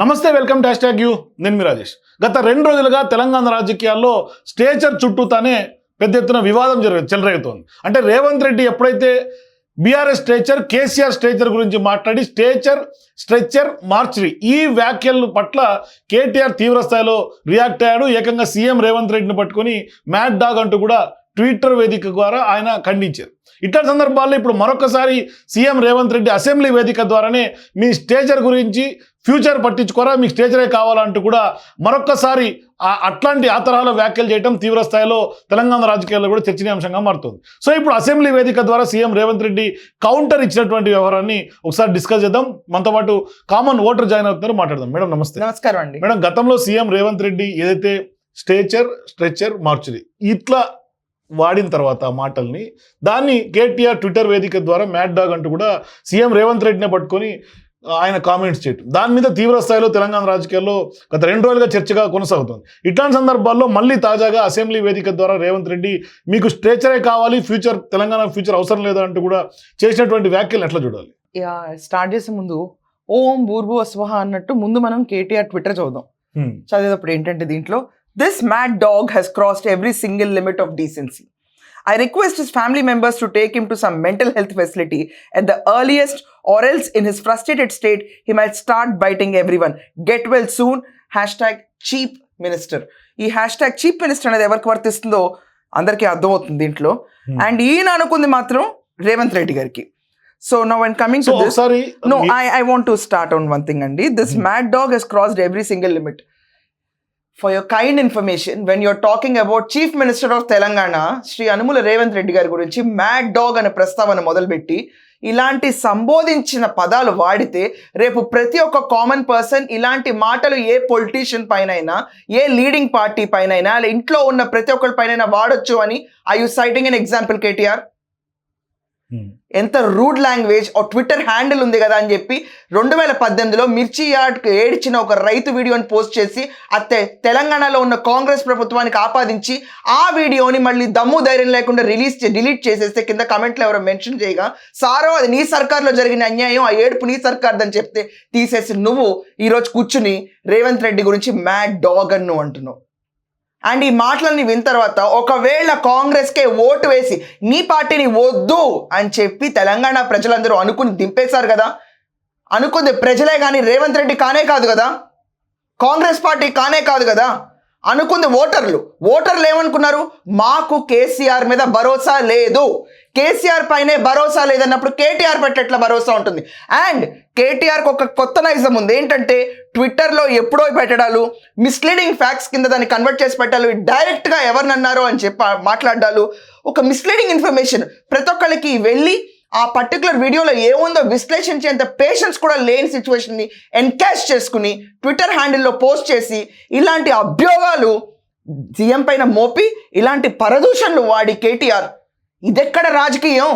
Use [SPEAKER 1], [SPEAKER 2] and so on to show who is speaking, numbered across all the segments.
[SPEAKER 1] నమస్తే welcome to hash you. నేను మీ రాజేష్. గత రెండు రోజులుగా తెలంగాణ రాజకీయాల్లో స్టేచర్ చుట్టూతానే పెద్ద ఎత్తున వివాదం జరగ చెలరేగుతోంది. అంటే రేవంత్ రెడ్డి ఎప్పుడైతే బీఆర్ఎస్ స్ట్రేచర్ కేసీఆర్ స్ట్రేచర్ గురించి మాట్లాడి స్టేచర్ స్ట్రెచ్చర్ మార్చిరి ఈ వ్యాఖ్యల పట్ల కేటీఆర్ తీవ్ర స్థాయిలో రియాక్ట్ అయ్యాడు. ఏకంగా సీఎం రేవంత్ రెడ్డిని పట్టుకొని మ్యాడ్ డాగ్ అంటూ కూడా ట్విట్టర్ వేదిక ద్వారా ఆయన ఖండించారు. ఇట్లాంటి సందర్భాల్లో ఇప్పుడు మరొకసారి సీఎం రేవంత్ రెడ్డి అసెంబ్లీ వేదిక ద్వారానే మీ స్టేచర్ గురించి ఫ్యూచర్ పట్టించుకోరా? మీకు స్టేచరే కావాలంటూ కూడా మరొక్కసారి ఆ- అట్లాంటి ఆ తరహాలో వ్యాఖ్యలు చేయడం తీవ్ర స్థాయిలో తెలంగాణ రాజకీయాల్లో కూడా చర్చనీయాంశంగా మారుతుంది. సో ఇప్పుడు అసెంబ్లీ వేదిక ద్వారా సీఎం రేవంత్ రెడ్డి కౌంటర్ ఇచ్చినటువంటి వ్యవహారాన్ని ఒకసారి డిస్కస్ చేద్దాం. మనతో పాటు కామన్ ఓటర్ జాయిన్ అవుతున్నారు మాట్లాడదాం. మేడం నమస్తే.
[SPEAKER 2] నమస్కారం అండి.
[SPEAKER 1] మేడం గతంలో సీఎం రేవంత్ రెడ్డి ఏదైతే స్టేచర్ స్ట్రెచర్ మార్చుది ఇట్లా వాడిన తర్వాత ఆ మాటల్ని. దాన్ని కేటీఆర్ ట్విట్టర్ వేదిక ద్వారా మ్యాడ్ డాగ్ అంటూ కూడా సీఎం రేవంత్ రెడ్డిని పట్టుకొని ఆయన కామెంట్స్ చేయటం. దాని మీద తీవ్ర స్థాయిలో తెలంగాణ రాజకీయాల్లో గత రెండు రోజులుగా చర్చగా కొనసాగుతుంది. ఇట్లాంటి సందర్భాల్లో మళ్ళీ తాజాగా అసెంబ్లీ వేదిక ద్వారా రేవంత్ రెడ్డి మీకు స్ట్రేచరే కావాలి ఫ్యూచర్ తెలంగాణ ఫ్యూచర్ అవసరం లేదా అంటూ కూడా చేసినటువంటి వ్యాఖ్యలు ఎట్లా చూడాలి?
[SPEAKER 2] యా, స్టార్ట్ చేసే ముందు ఓం బూర్భు అస్వహ అన్నట్టు ముందు మనం కేటీఆర్ ట్విట్టర్ చదువుదాం. చదివేటప్పుడు ఏంటంటే దీంట్లో this mad dog has crossed every single limit of decency I request his family members to take him to some mental health facility at the earliest or else in his frustrated state he might start biting everyone get well soon hashtag cheap minister ఈ hashtag cheap minister అనేది ఎవరికి వర్తిస్తుందో అందరికీ అర్థమవుతుంది దీంట్లో.
[SPEAKER 1] Hmm.
[SPEAKER 2] And ఈయన అనుకుంది మాత్రం రేవంత్ రెడ్డి గారికి. So no and coming
[SPEAKER 1] so
[SPEAKER 2] to this
[SPEAKER 1] ఒకసారి
[SPEAKER 2] No, I, I want to start on one thing, Andy. This
[SPEAKER 1] Mhm.
[SPEAKER 2] mad dog has crossed every for your kind information when your talking about chief minister of Telangana Shri Anumula Revanth Reddy గారి గురించి mad dog అనే ప్రస్తావన మొదలుపెట్టి ఇలాంటి సంబోధించిన పదాలు వాడితే రేపు ప్రతి ఒక్క కామన్ పర్సన్ ఇలాంటి మాటలు ఏ పొలిటీషియన్ పైనైనా ఏ లీడింగ్ పార్టీ పైనైనా అలా ఇంట్లో ఉన్న ప్రతి ఒక్కరి పైన వాడొచ్చు అని. I you citing an example KTR
[SPEAKER 1] Hmm.
[SPEAKER 2] ఎంత రూడ్ లాంగ్వేజ్ ఓ ట్విట్టర్ హ్యాండిల్ ఉంది కదా అని చెప్పి రెండు వేల పద్దెనిమిదిలో మిర్చి యార్డ్కి ఏడిచిన ఒక రైతు వీడియోని పోస్ట్ చేసి అత్తే తెలంగాణలో ఉన్న కాంగ్రెస్ ప్రభుత్వానికి ఆపాదించి ఆ వీడియోని మళ్ళీ దమ్ము ధైర్యం లేకుండా రిలీజ్ డిలీట్ చేసేస్తే కింద కమెంట్లో ఎవరో మెన్షన్ చేయగా సారో అది నీ సర్కార్లో జరిగిన అన్యాయం ఆ ఏడుపు నీ సర్కార్దని చెప్తే తీసేసి నువ్వు ఈరోజు కూర్చుని రేవంత్ రెడ్డి గురించి మ్యాడ్ డాగ్ అని నువ్వు అంటున్నావు. అండ్ ఈ మాటలన్నీ విన్న తర్వాత ఒకవేళ కాంగ్రెస్కే ఓటు వేసి నీ పార్టీని వద్దు అని చెప్పి తెలంగాణ ప్రజలందరూ అనుకుని దింపేశారు కదా. అనుకుంది ప్రజలే కానీ రేవంత్ రెడ్డి కానే కాదు కదా. కాంగ్రెస్ పార్టీ కానే కాదు కదా. అనుకుంది ఓటర్లు. ఓటర్లు ఏమనుకున్నారు? మాకు కేసీఆర్ మీద భరోసా లేదు. కేసీఆర్ పైనే భరోసా లేదన్నప్పుడు కేటీఆర్ పట్ల ఎట్లా భరోసా ఉంటుంది? అండ్ కేటీఆర్కి ఒక కొత్త నైజం ఉంది. ఏంటంటే ట్విట్టర్లో ఎప్పుడో పెట్టడాలు మిస్లీడింగ్ ఫ్యాక్ట్స్ కింద దాన్ని కన్వర్ట్ చేసి పెట్టాలి డైరెక్ట్గా ఎవరినన్నారో అని చెప్పి మాట్లాడాలు ఒక మిస్లీడింగ్ ఇన్ఫర్మేషన్ ప్రతి ఒక్కరికి వెళ్ళి ఆ పర్టికులర్ వీడియోలో ఏముందో విశ్లేషించేంత పేషెన్స్ కూడా లేని సిచ్యువేషన్ని ఎన్కాష్ చేసుకుని ట్విట్టర్ హ్యాండిల్లో పోస్ట్ చేసి ఇలాంటి అభ్యోగాలు సీఎం పైన మోపి ఇలాంటి పరదూషణలు వాడి కేటీఆర్ ఇదెక్కడ రాజకీయం?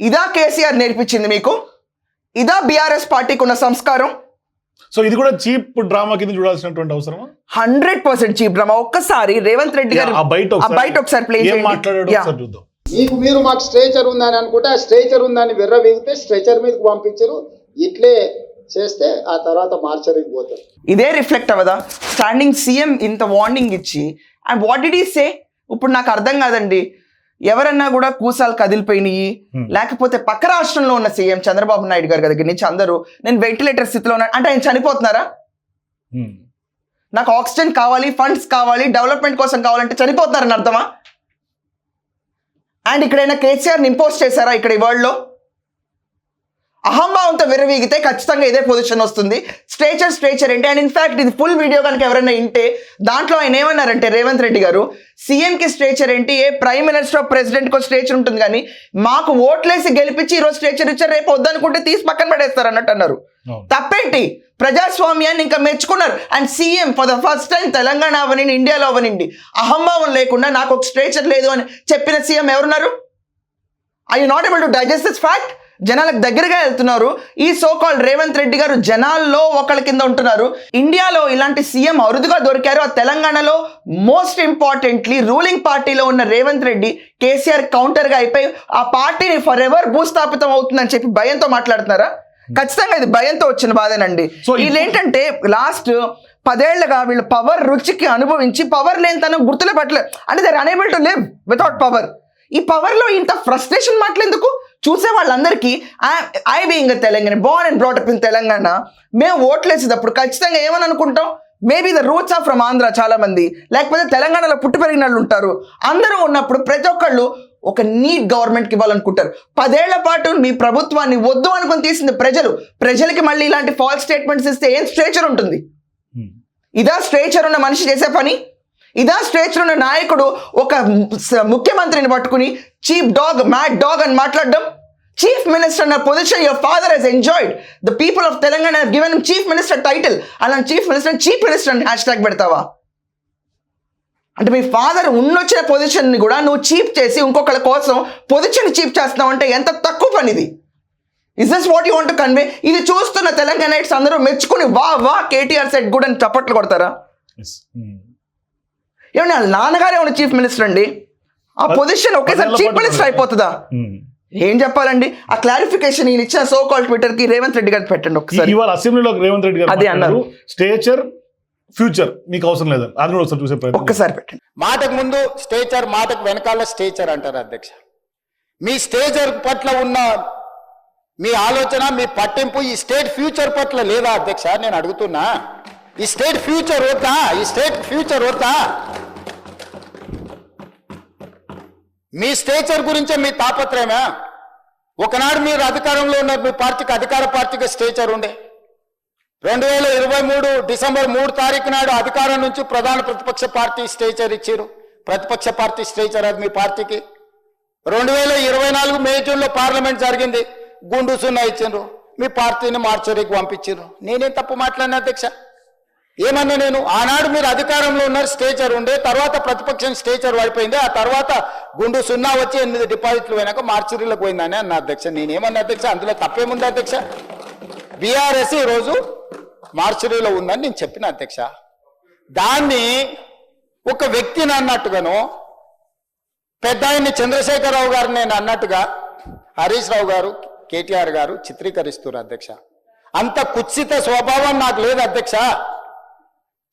[SPEAKER 2] ఇదా కేసీఆర్ నేర్పించింది మీకు? ఇదా బీఆర్ఎస్ పార్టీకి ఉన్న సంస్కారం?
[SPEAKER 1] సో ఇది కూడా చీప్ డ్రామా కింద చూడాల్సినటువంటి అవసరమా?
[SPEAKER 2] Hundred percent cheap drama. ఒక్కసారి రేవంత్ రెడ్డి గారు
[SPEAKER 1] ఆ బయట
[SPEAKER 2] ఒకసారి ప్లే
[SPEAKER 1] మాట్లాడాడో చూద్దాం.
[SPEAKER 3] మీకు మీరు మాకు స్ట్రేచర్ ఉందని అనుకుంటే ఆ స్ట్రేచర్ ఉందని విర్ర వీగితే స్ట్రెచర్ మీదకి పంపించరు. ఇట్లే చేస్తే ఆ తర్వాత మార్చరికి పోతారు.
[SPEAKER 2] ఇదే రిఫ్లెక్ట్ అవ్వదా? స్టాండింగ్ సీఎం ఇంత వార్నింగ్ ఇచ్చి and what did he say? ఇప్పుడు నాకు అర్థం కాదండి. ఎవరన్నా కూడా కూసాలు కదిలిపోయినాయి. లేకపోతే పక్క రాష్ట్రంలో ఉన్న సీఎం చంద్రబాబు నాయుడు గారి దగ్గర నుంచి అందరూ నేను వెంటిలేటర్ స్థితిలో ఉన్నా అంటే ఆయన చనిపోతున్నారా. నాకు ఆక్సిజన్ కావాలి ఫండ్స్ కావాలి డెవలప్మెంట్ కోసం కావాలంటే చనిపోతున్నారని అర్థమా అండ్ ఇక్కడైనా కేసీఆర్ని ఇంపోజ్ చేశారా ఇక్కడ ఈ వరల్డ్లో అహంభావంతో విరవీగితే ఖచ్చితంగా ఇదే పొజిషన్ వస్తుంది. స్ట్రేచర్ స్ట్రేచర్ ఏంటి అండ్ ఇన్ఫాక్ట్ ఇది ఫుల్ వీడియో కనుక ఎవరైనా వింటే దాంట్లో ఆయన ఏమన్నారంటే రేవంత్ రెడ్డి గారు సీఎంకి స్ట్రేచర్ ఏంటి? ఏ ప్రైమ్ మినిస్టర్ ఆఫ్ ప్రెసిడెంట్కి స్ట్రేచర్ ఉంటుంది కానీ మాకు ఓట్లేసి గెలిపించి ఈరోజు స్ట్రేచర్ ఇచ్చారు రేపు వద్దనుకుంటే తీసి పక్కన పడేస్తారు అన్నట్టు అన్నారు. తప్పేంటి? ప్రజాస్వామ్యాన్ని ఇంకా మెచ్చుకున్నారు. And CM for the first time Telangana అవనండి ఇండియాలో అవనండి అహంభావం లేకుండా నాకు ఒక స్ట్రేచర్ లేదు అని చెప్పిన సీఎం ఎవరున్నారు? I you not able to digest this fact జనాలకు దగ్గరగా వెళ్తున్నారు. ఈ సో కాల్డ్ రేవంత్ రెడ్డి గారు జనాల్లో ఒకళ్ళ కింద ఉంటున్నారు. ఇండియాలో ఇలాంటి సీఎం అరుదుగా దొరికారు. ఆ తెలంగాణలో మోస్ట్ ఇంపార్టెంట్లీ రూలింగ్ పార్టీలో ఉన్న రేవంత్ రెడ్డి కేసీఆర్ కౌంటర్గా అయిపోయి ఆ పార్టీని ఫర్ ఎవర్ భూస్థాపితం అవుతుందని చెప్పి భయంతో మాట్లాడుతున్నారా? ఖచ్చితంగా ఇది భయంతో వచ్చిన బాధేనండి.
[SPEAKER 1] So, ఇప్పుడు-
[SPEAKER 2] వీళ్ళు ఏంటంటే లాస్ట్ పదేళ్ళుగా వీళ్ళు పవర్ రుచికి అనుభవించి పవర్ లేని తన గుర్తులే పట్టలేదు అంటే they're unable to live without power ఈ పవర్లో ఇంత ఫ్రస్ట్రేషన్ మాటలేందుకు చూసే వాళ్ళందరికీ I being Telangana born and brought up in Telangana. మేము ఓట్లేసేటప్పుడు ఖచ్చితంగా ఏమని అనుకుంటాం maybe the roots of from Andhra చాలా మంది లేకపోతే తెలంగాణలో పుట్టి పెరిగిన వాళ్ళు ఉంటారు. అందరూ ఉన్నప్పుడు ప్రతి ఒక్కళ్ళు ఒక నీట్ గవర్నమెంట్కి ఇవ్వాలనుకుంటారు. పదేళ్ళ పాటు మీ ప్రభుత్వాన్ని వద్దు అనుకుని తీసింది ప్రజలు. ప్రజలకి మళ్ళీ ఇలాంటి ఫాల్స్ స్టేట్మెంట్స్ ఇస్తే ఏం స్ట్రేచర్ ఉంటుంది. ఇదా స్ట్రేచర్ ఉన్న మనిషి చేసే పని? ఇదా స్టేజ్లో ఉన్న నాయకుడు ఒక స- ముఖ్యమంత్రిని పట్టుకుని చీఫ్ డాగ్ మ్యాడ్ డాగ్ అని మాట్లాడడం. చీఫ్ మినిస్టర్ అన్న position your father he's enjoyed the people of Telangana given chief minister title అలా చీఫ్ మినిస్టర్ చీఫ్ మినిస్టర్ అని హ్యాష్ ట్యాగ్ పెడతావా? అంటే మీ ఫాదర్ ఉన్నొచ్చిన పొజిషన్ని కూడా నువ్వు చీప్ చేసి ఇంకొకళ్ళ కోసం పొజిషన్ చీప్ చేస్తున్నావు అంటే ఎంత తక్కువ పని ఇది? Is this what you want convey ఇది చూస్తున్న తెలంగాణైట్స్ అందరూ మెచ్చుకుని వా వా కేటీఆర్ సెట్ గుడ్ అని చప్పట్లు కొడతారా?
[SPEAKER 1] Hmm.
[SPEAKER 2] ఏమన్నా వాళ్ళ నాన్నగారే ఉన్న చీఫ్ మినిస్టర్ అండి? ఆ పొజిషన్ ఒకేసారి చీఫ్ మినిస్టర్. అయిపోతుందా. ఏం చెప్పాలండి? ఆ క్లారిఫికేషన్ ఈయన ఇచ్చిన సో కాల్ ట్విట్టర్కి రేవంత్ రెడ్డి గారికి పెట్టండి ఒకసారి.
[SPEAKER 1] ఇవాళ అసెంబ్లీలో రేవంత్ రెడ్డి గారు
[SPEAKER 2] అదే అన్నారు.
[SPEAKER 1] స్టేచర్ ఫ్యూచర్ మీకు అవసరం లేదు. అది కూడా ఒకసారి చూసే ప్రయత్నం
[SPEAKER 2] ఒక్కసారి పెట్టండి.
[SPEAKER 4] మాటకు ముందు స్టేచర్ మాటకు వెనకాల స్టేచర్ అంటారు అధ్యక్ష. మీ స్టేచర్ పట్ల ఉన్న మీ ఆలోచన మీ పట్టింపు ఈ స్టేట్ ఫ్యూచర్ పట్ల లేదా అధ్యక్ష? నేను అడుగుతున్నా. ఈ స్టేట్ ఫ్యూచర్ వద్దా? ఈ స్టేట్ ఫ్యూచర్ వద్దా? మీ స్టేచర్ గురించే మీ తాపత్రయమా? ఒకనాడు మీరు అధికారంలో ఉన్న మీ పార్టీకి అధికార పార్టీకి స్టేచర్ ఉండే. రెండు వేల ఇరవై మూడు డిసెంబర్ మూడు తారీఖు నాడు అధికారం నుంచి ప్రధాన ప్రతిపక్ష పార్టీ స్టేచర్ ఇచ్చారు. ప్రతిపక్ష పార్టీ స్టేచర్ అది మీ పార్టీకి. రెండు వేల ఇరవై నాలుగు మే జూన్లో పార్లమెంట్ జరిగింది. గుండు సున్నా ఇచ్చిండ్రు. మీ పార్టీని మార్చరికి పంపించారు నేనేం తప్పు మాట్లాడిన అధ్యక్ష? ఏమన్నా నేను? ఆనాడు మీరు అధికారంలో ఉన్నారు స్టేచర్ ఉండే తర్వాత ప్రతిపక్షం స్టేచర్ పడిపోయింది ఆ తర్వాత గుండు సున్నా వచ్చి ఎనిమిది డిపాజిట్లు పోయినాక మార్చిరీలకు పోయిందని అన్న అధ్యక్ష. నేనేమన్నా అధ్యక్ష? అందులో తప్పేముంది అధ్యక్ష? బీఆర్ఎస్ ఈరోజు మార్చిరీలో ఉందని నేను చెప్పిన అధ్యక్ష. దాన్ని ఒక వ్యక్తిని అన్నట్టుగాను పెద్ద ఆయన్ని చంద్రశేఖరరావు గారు నేను అన్నట్టుగా హరీష్ రావు గారు కేటీఆర్ గారు చిత్రీకరిస్తున్నారు అధ్యక్ష. అంత కుత్సిత స్వభావం నాకు లేదు అధ్యక్ష.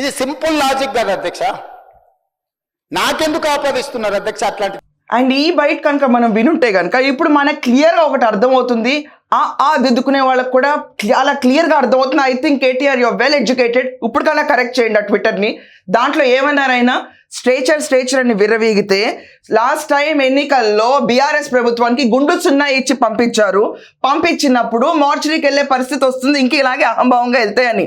[SPEAKER 4] ఇది సింపుల్ లాజిక్ కదా అధ్యక్ష. నాకెందుకు ఆపాదిస్తున్నారు అధ్యక్ష అట్లాంటి
[SPEAKER 2] అండ్ ఈ బయట కనుక మనం వినుంటే కనుక ఇప్పుడు మనకు క్లియర్గా ఒకటి అర్థమవుతుంది. ఆ ఆ దిద్దుకునే వాళ్ళకి కూడా చాలా క్లియర్గా అర్థమవుతుంది. I think KTR your well educated ఇప్పుడు కన్నా కరెక్ట్ చేయండి ఆ ట్విట్టర్ని దాంట్లో ఏమన్నారైనా స్ట్రేచర్ స్ట్రేచర్ అని విర్రవీగితే లాస్ట్ టైం ఎన్నికల్లో బీఆర్ఎస్ ప్రభుత్వానికి గుండు సున్నా ఇచ్చి పంపించారు. పంపించినప్పుడు మార్చరీకి వెళ్ళే పరిస్థితి వస్తుంది. ఇంక ఇలాగే అహంభావంగా వెళ్తాయని.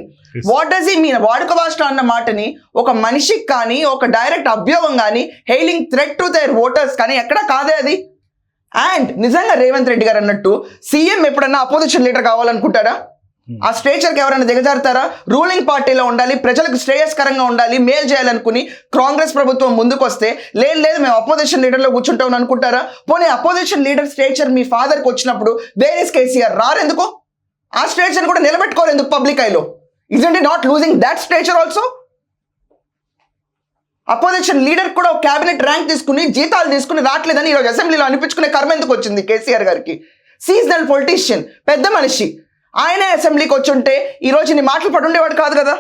[SPEAKER 2] వాట్ డస్ ఈ మీన్ వాడుక భాష అన్న మాటని ఒక మనిషికి కానీ ఒక డైరెక్ట్ అభ్యోగం కానీ hailing threat to their voters కానీ ఎక్కడ కాదే అది. అండ్ నిజంగా రేవంత్ రెడ్డి గారు అన్నట్టు సీఎం ఎప్పుడన్నా అపోజిషన్ లీడర్ కావాలనుకుంటారా ఆ స్టేచర్కి ఎవరైనా దిగజారుతారా? రూలింగ్ పార్టీలో ఉండాలి ప్రజలకు శ్రేయస్కరంగా ఉండాలి మేలు చేయాలనుకుని కాంగ్రెస్ ప్రభుత్వం ముందుకు వస్తే లేదు లేదు మేము అపోజిషన్ లీడర్లో కూర్చుంటామని అనుకుంటారా? పోనీ అపోజిషన్ లీడర్ స్టేచర్ మీ ఫాదర్కి వచ్చినప్పుడు వేర్ ఇస్ కేసీఆర్? రారెందుకు? ఆ స్టేచర్ కూడా నిలబెట్టుకోరు ఎందుకు public ఐలో isn't not losing that stature also opposition leader కూడా ఒక క్యాబినెట్ ర్యాంక్ తీసుకుని జీతాలు తీసుకుని రావట్లేదని ఈరోజు అసెంబ్లీలో అనిపించుకునే కర్మ ఎందుకు వచ్చింది కేసీఆర్ గారికి? సీజనల్ పొలిటీషియన్ పెద్ద మనిషి. ఆయనే అసెంబ్లీకి వచ్చి ఉంటే ఈరోజు నీ మాటలు పడి ఉండేవాడు కాదు కదా.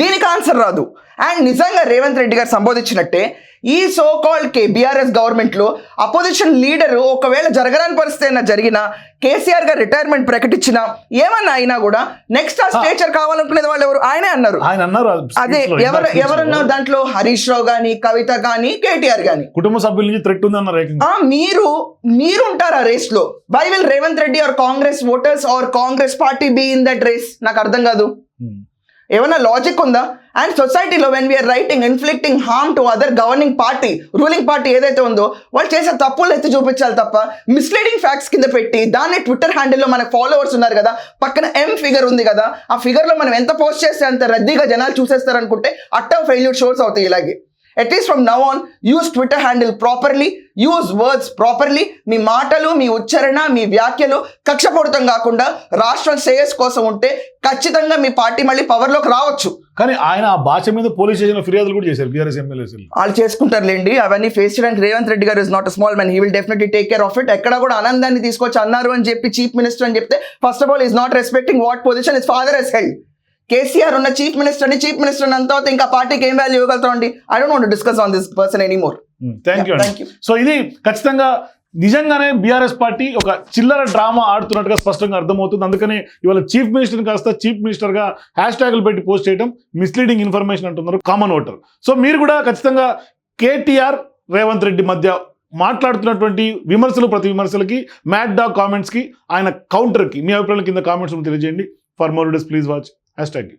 [SPEAKER 2] దీనికి ఆన్సర్ రాదు. అండ్ నిజంగా రేవంత్ రెడ్డి గారు సంబోధించినట్టే ఈ సో కాల్డ్ కే బీఆర్ఎస్ గవర్నమెంట్లో అపోజిషన్ లీడర్ ఒకవేళ జరగరాని పరిస్థితి అయినా జరిగినా కేసీఆర్ గారు రిటైర్మెంట్ ప్రకటించినా ఏమన్నా అయినా కూడా నెక్స్ట్ ఆ స్టేచర్ కావాలనుకునేది వాళ్ళు ఎవరు? ఆయనే అన్నారు.
[SPEAKER 1] ఆయన అన్నారు
[SPEAKER 2] అదే ఎవరు. ఎవరున్నారు దాంట్లో హరీష్ రావు గాని కవిత గాని కేటీఆర్ గాని.
[SPEAKER 1] కుటుంబ సభ్యుల నుంచి థ్రెట్ ఉంది అన్నారు
[SPEAKER 2] మీరు మీరు ఉంటారు ఆ రేస్లో? Why will Revanth Reddy or Congress voters or Congress party be in that race నాకు అర్థం కాదు.
[SPEAKER 1] Hmm.
[SPEAKER 2] ఏమైనా లాజిక్ ఉందా? అండ్ సొసైటీలో when we're writing inflicting harm to other governing party ruling party ఏదైతే ఉందో వాళ్ళు చేసే తప్పులు ఎత్తి చూపించాలి తప్ప మిస్లీడింగ్ ఫ్యాక్ట్స్ కింద పెట్టి దాన్ని ట్విట్టర్ హ్యాండిల్లో మనకు ఫాలోవర్స్ ఉన్నారు కదా పక్కన ఎం ఫిగర్ ఉంది కదా ఆ ఫిగర్లో మనం ఎంత పోస్ట్ చేస్తే అంత రద్దీగా జనాలు చూసేస్తారు అనుకుంటే ఫెయిల్యూర్ షోర్స్ అవుతాయి ఇలాగే. At least from now on use Twitter handle properly use words properly మీ మాటలు మీ ఉచ్చారణ మీ వ్యాఖ్యలు కక్షపూరితం కాకుండా రాష్ట్రం శ్రేయస్ కోసం ఉంటే ఖచ్చితంగా మీ పార్టీ మళ్ళీ పవర్లోకి రావచ్చు.
[SPEAKER 1] కానీ ఆయన ఆ భాష మీద పోలీస్ స్టేషన్లో ఫిర్యాదులు కూడా చేశారు బీఆర్ఎస్ ఎమ్మెల్యేస్
[SPEAKER 2] వాళ్ళు చేసుకుంటారులేండి అవన్నీ ఫేస్ చేయడానికి రేవంత్ రెడ్డి గారు is not small man he will definitely take care of it ఎక్కడ కూడా ఆనందాన్ని తీసుకొచ్చి అన్నారు అని చెప్పి చీఫ్ మినిస్టర్ అని చెప్తే first of all is not respecting what position is father has held KCR ఉన్న చీఫ్ మినిస్టర్ని చీఫ్ మినిస్టర్ అంత తర్వాత ఇంకా పార్టీకి ఏం value ఇవ్వగలుగుతామండి I don't want discuss on this person any more
[SPEAKER 1] thank you. So ఇది ఖచ్చితంగా నిజంగానే బీఆర్ఎస్ పార్టీ ఒక చిల్లర డ్రామా ఆడుతున్నట్టుగా స్పష్టంగా అర్థమవుతుంది. అందుకని ఇవాళ చీఫ్ మినిస్టర్ కాస్త చీఫ్ మినిస్టర్గా హ్యాష్ ట్యాగులు పెట్టి పోస్ట్ చేయడం మిస్లీడింగ్ ఇన్ఫర్మేషన్ అంటున్నారు కామన్ ఓటర్ సో మీరు కూడా ఖచ్చితంగా కేటీఆర్ రేవంత్ రెడ్డి మధ్య మాట్లాడుతున్నటువంటి విమర్శలు ప్రతి విమర్శలకి మ్యాట్ డాగ్ కామెంట్స్కి ఆయన కౌంటర్కి మీ అభిప్రాయాల కింద కామెంట్స్ తెలియజేయండి. For more days please watch hashtag